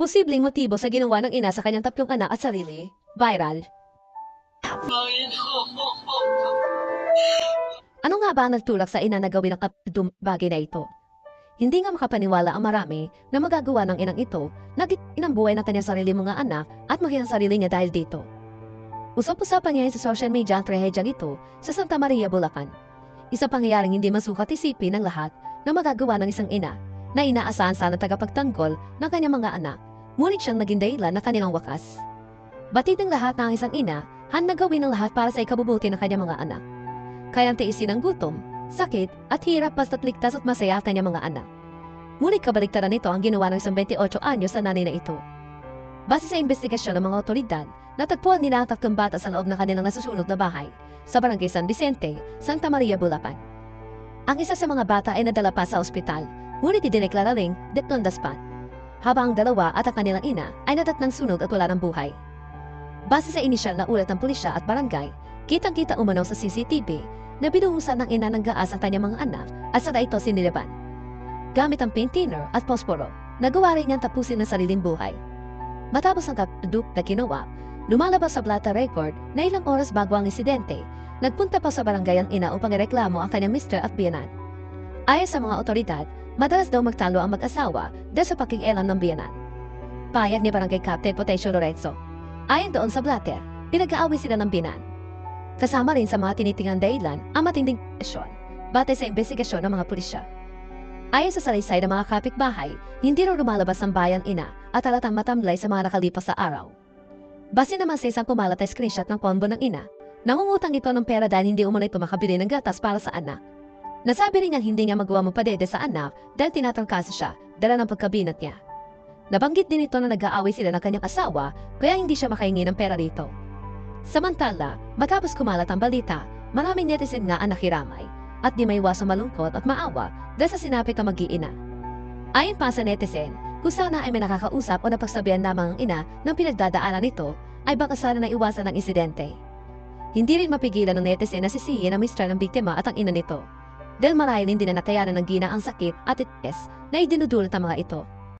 Posibleng motibo sa ginawa ng ina sa kanyang tatlong anak at sarili. Viral. Ano nga ba ang nagtulak sa ina na gawin ang kapitong bagay na ito? Hindi nga makapaniwala ang marami na magagawa ng inang ito na inang buhay ng kanyang sarili mga anak at maging ang sarili niya dahil dito. Usap-usapan ngayon sa social media ang trahedyang ito sa Santa Maria, Bulacan. Isa pangyayaring hindi masukat isipin ng lahat na magagawa ng isang ina na inaasahan sana tagapagtanggol ng kanyang mga anak, ngunit siyang naging dahilan na kanilang wakas. Batid ng lahat ng isang ina, handa gawin ng lahat para sa ikabubuti ng kanyang mga anak. Kayang tiisin ang gutom, sakit, at hirap basta't ligtas at masaya ang kanyang mga anak. Ngunit kabaligtaran nito ang ginawa ng isang 28 anyos na nanay na ito. Base sa investigasyon ng mga otoridad, natagpuan nila ang tatlong bata sa loob ng kanilang nasusunog na bahay sa barangay San Vicente, Santa Maria, Bulacan. Ang isa sa mga bata ay nadala pa sa ospital, ngunit idineklara ring death on the spot. Habang ang dalawa at ang kanilang ina ay natatnang sunog at wala ng buhay. Base sa inisyal na ulat ng pulisya at barangay, kitang-kita umanaw sa CCTV na binuhusan ng ina ng gaas ang kanyang mga anak at saka ito sinilaban. Gamit ang paint thinner at posporo, nagawa rin niyang tapusin ang sariling buhay. Matapos ang kapduk na kinuha, lumalabas sa Plata Record na ilang oras bago ang insidente, nagpunta pa sa barangay ang ina upang ireklamo ang kanyang mister at biyanan. Ayon sa mga otoridad, madalas daw magtalo ang mag-asawa dahil sa pakikialam ng biyanan. Payag ni Barangay Captain Potencio Lorenzo. Ayon doon sa blatter, pinag-aaway sila ng binan. Kasama rin sa mga tinitingang dahilan ang matinding presyon, batay sa investigasyon ng mga pulisya. Ayon sa salaysay ng mga kapitbahay, hindi raw lumalabas ang bayan ina at halatang matamlay sa mga nakalipas sa araw. Base naman sa isang kumalat screenshot ng kombo ng ina, nangungutang ito ng pera dahil hindi umano'y tumakabili ng gatas para sa anak. Nasabi rin niyang hindi niya magawa mo padede sa anak dahil tinatrangkaso siya dala ng pagkabinat niya. Nabanggit din ito na nag-aaway sila ng kanyang asawa kaya hindi siya makahingi ng pera rito. Samantala, matapos kumalat ang balita, maraming netizen nga ang nakiramay at di may iwasang malungkot at maawa dahil sa sinapit na mag-iina. Ayon pa sa netizen, kung sana ay may nakakausap o napagsabihan lamang ang ina ng pinagdadaanan nito, ay baka sana na iwasan ang insidente. Hindi rin mapigilan ng netizen na sisihin ang mister ng biktima at ang ina nito. Dahil marahil hindi na nakayanan ng gina ang sakit at itis na idinudulot ang mga ito.